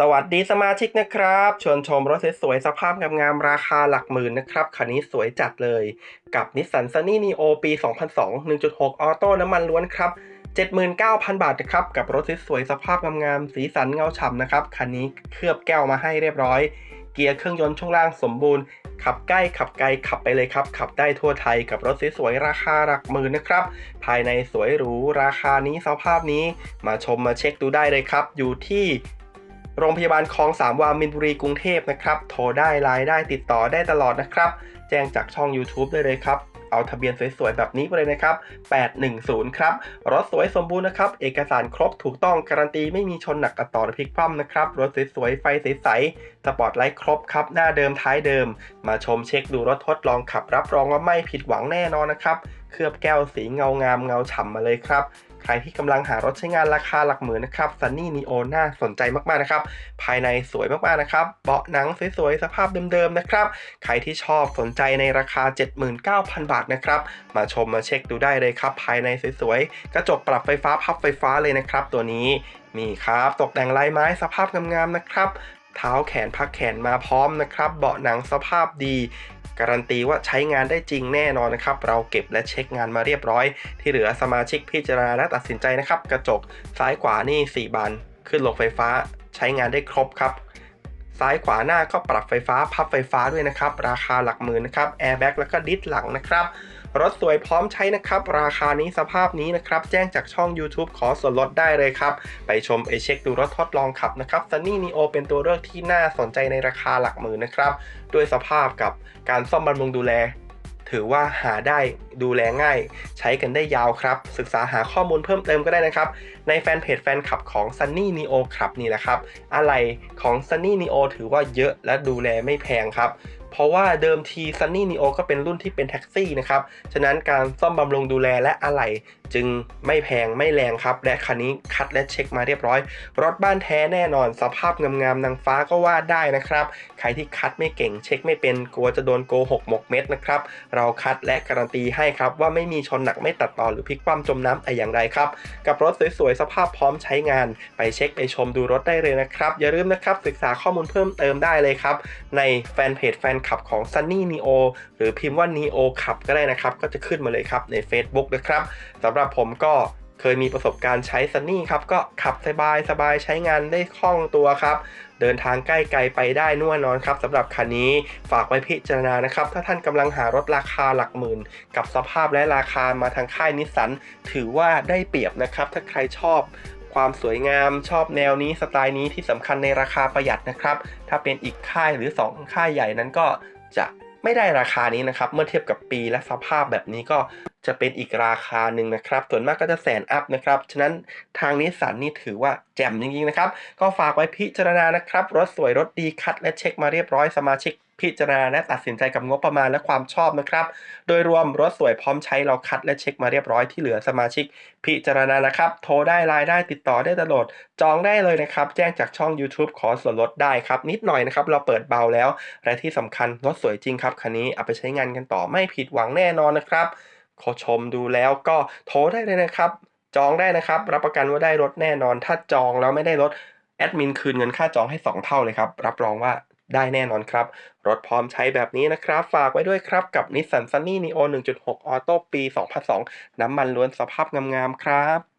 สวัสดีสมาชิกนะครับชวนชมรถสวยๆสภาพงามๆราคาหลักหมื่นนะครับคันนี้สวยจัดเลย กับนิสสันซันนี่นีโอปี 2002 1.6 ออโต้น้ำมันล้วนครับ 79,000 บาทนะครับกับรถสวยๆสภาพงามๆสีสันเงาฉ่ำนะครับคันนี้เคลือบแก้วมาให้เรียบร้อย เกียร์เครื่องยนต์ช่วงล่างสมบูรณ์ ขับใกล้ขับไกลขับไปเลยครับขับได้ทั่วไทยกับรถสวยๆราคาหลักหมื่นนะครับภายในสวยหรูราคานี้สภาพนี้ มาชมมาเช็คดูได้เลยครับ อยู่ที่ โรงพยาบาลคลองสามวามินบุรีกรุงเทพนะครับ โทรได้ไลน์ได้ติดต่อได้ตลอดนะครับ แจ้งจากช่อง YouTube ได้เลยครับ เอาทะเบียนสวยๆ แบบนี้ไปเลยนะครับ 810 ครับ รถสวยสมบูรณ์นะครับ เอกสารครบถูกต้องการันตีไม่มีชนหนักกระต่อหรือพลิกคว่ำนะครับ รถสวยๆ ไฟใสๆ สปอร์ตไลท์ครบครับ หน้าเดิมท้ายเดิม มาชมเช็คดูรถทดลองขับรับรองว่าไม่ผิดหวังแน่นอนนะครับ เคลือบแก้วสีเงางามเงาฉ่ำมาเลยครับ ใครที่กำลังหารถใช้งานราคาหลักหมื่นนะครับ Sunny Neo น่าสนใจมากๆนะครับ ภายในสวยมากๆนะครับ เบาะหนังสวยๆ สภาพเดิมๆนะครับ ใครที่ชอบสนใจในราคา 79,000 บาทนะครับ มาชมมาเช็คดูได้เลยครับ ภายในสวยๆ กระจกปรับไฟฟ้าพับไฟฟ้าเลยนะครับ ตัวนี้มีครับตกแต่งลายไม้สภาพงามๆนะครับเท้าแขนพักแขนมาพร้อมนะครับ เบาะหนังสภาพดี การันตีว่าใช้งานได้จริงแน่นอนนะครับ เราเก็บและเช็คงานมาเรียบร้อย ที่เหลือสมาชิกพิจารณาและตัดสินใจนะครับ กระจกซ้ายขวานี่ 4 บาน ขึ้นลงไฟฟ้า ใช้งานได้ครบครับ ซ้ายขวาหน้าก็ปรับไฟฟ้าพับไฟฟ้าด้วยนะครับ ราคาหลักหมื่นนะครับ แอร์แบ็กแล้วก็ดิสหลังนะครับ รถสวยพร้อมใช้นะครับ ราคานี้สภาพนี้นะครับ แจ้งจากช่อง YouTube ขอส่วนลดได้เลยครับ ไปชมไปเช็คดูรถทดลองขับนะครับ Sunny Neo เป็นตัวเลือกที่น่าสนใจในราคาหลักหมื่นนะครับ ด้วยสภาพกับการซ่อมบำรุงดูแล ถือว่าหาได้ดูแลง่าย ใช้กันได้ยาวครับ ศึกษาหาข้อมูลเพิ่มเติมก็ได้นะครับ ในแฟนเพจแฟนคลับของ Sunny Neo ครับนี่แหละครับ อะไรของ Sunny Neo ถือว่าเยอะและดูแลไม่แพงครับ เพราะว่าเดิมที Sunny Neo ก็เป็นรุ่นที่เป็นแท็กซี่นะครับ ฉะนั้นการซ่อมบำรุงดูแลและอะไหล่ จึงไม่แพงไม่แรงครับ และคันนี้คัดและเช็คมาเรียบร้อย รถบ้านแท้แน่นอน สภาพงามๆนางฟ้าก็ว่าได้นะครับ ใครที่คัดไม่เก่งเช็คไม่เป็นกลัวจะโดนโกหกหมกเม็ดนะครับ เราคัดและการันตีให้ครับ ว่าไม่มีชนหนักไม่ตัดต่อหรือพลิกคว่ำจมน้ำแต่อย่างใดครับ กับรถสวยๆสภาพพร้อมใช้งาน ไปเช็คไปชมดูรถได้เลยนะครับ อย่าลืมนะครับศึกษาข้อมูลเพิ่มเติมได้เลยครับ ในแฟนเพจแฟนคลับของ Sunny Neo หรือพิมพ์ว่า Neo ขับก็ได้นะครับ ก็จะขึ้นมาเลยครับใน Facebook นะครับสำหรับผมก็เคยมีประสบการณ์ใช้ Sunny ครับ ก็ขับสบายสบายใช้งานได้คล่องตัวครับ เดินทางใกล้ไกลไปได้น่วนอนครับสำหรับคันนี้ฝากไว้พิจารณานะครับ ถ้าท่านกำลังหารถราคาหลักหมื่น กับสภาพและราคามาทางค่ายนิสสันถือว่าได้เปรียบนะครับ ถ้าใครชอบความสวยงามชอบแนวนี้สไตล์นี้ที่สำคัญในราคาประหยัดนะครับ ถ้าเป็นอีกค่ายหรือ 2 ค่ายใหญ่นั้นก็จะไม่ได้ราคานี้นะครับ เมื่อเทียบกับปีและสภาพแบบนี้ก็ จะเป็นอีกราคาหนึ่งนะครับ ส่วนมากก็จะแสนอัพนะครับ ฉะนั้นทางนิสสันนี่ถือว่าแจ่มจริงๆนะครับ ก็ฝากไว้พิจารณานะครับ รถสวยรถดีคัดและเช็คมาเรียบร้อยสมาชิกพิจารณาและตัดสินใจกับงบประมาณและความชอบนะครับ โดยรวมรถสวยพร้อมใช้เราคัดและเช็คมาเรียบร้อยที่เหลือสมาชิก พิจารณานะครับ โทรได้ไลน์ได้ติดต่อได้ตลอดจองได้เลยนะครับ แจ้งจากช่อง YouTube ขอส่วนลดได้ครับ นิดหน่อยนะครับ เราเปิดเบาแล้ว และที่สำคัญรถสวยจริงครับคันนี้เอาไปใช้งานกันต่อไม่ผิดหวังแน่นอนนะครับ ขอชมดูแล้วก็โทรได้เลยนะครับ จองได้นะครับ รับประกันว่าได้รถแน่นอน ถ้าจองแล้วไม่ได้รถแอดมินคืนเงินค่าจองให้ 2 เท่าเลยครับ รับรองว่าได้แน่นอนครับ รถพร้อมใช้แบบนี้นะครับ ฝากไว้ด้วยครับกับ Nissan Sunny Neo 1.6 Auto ปี 2002 น้ำมันล้วนสภาพงามๆครับ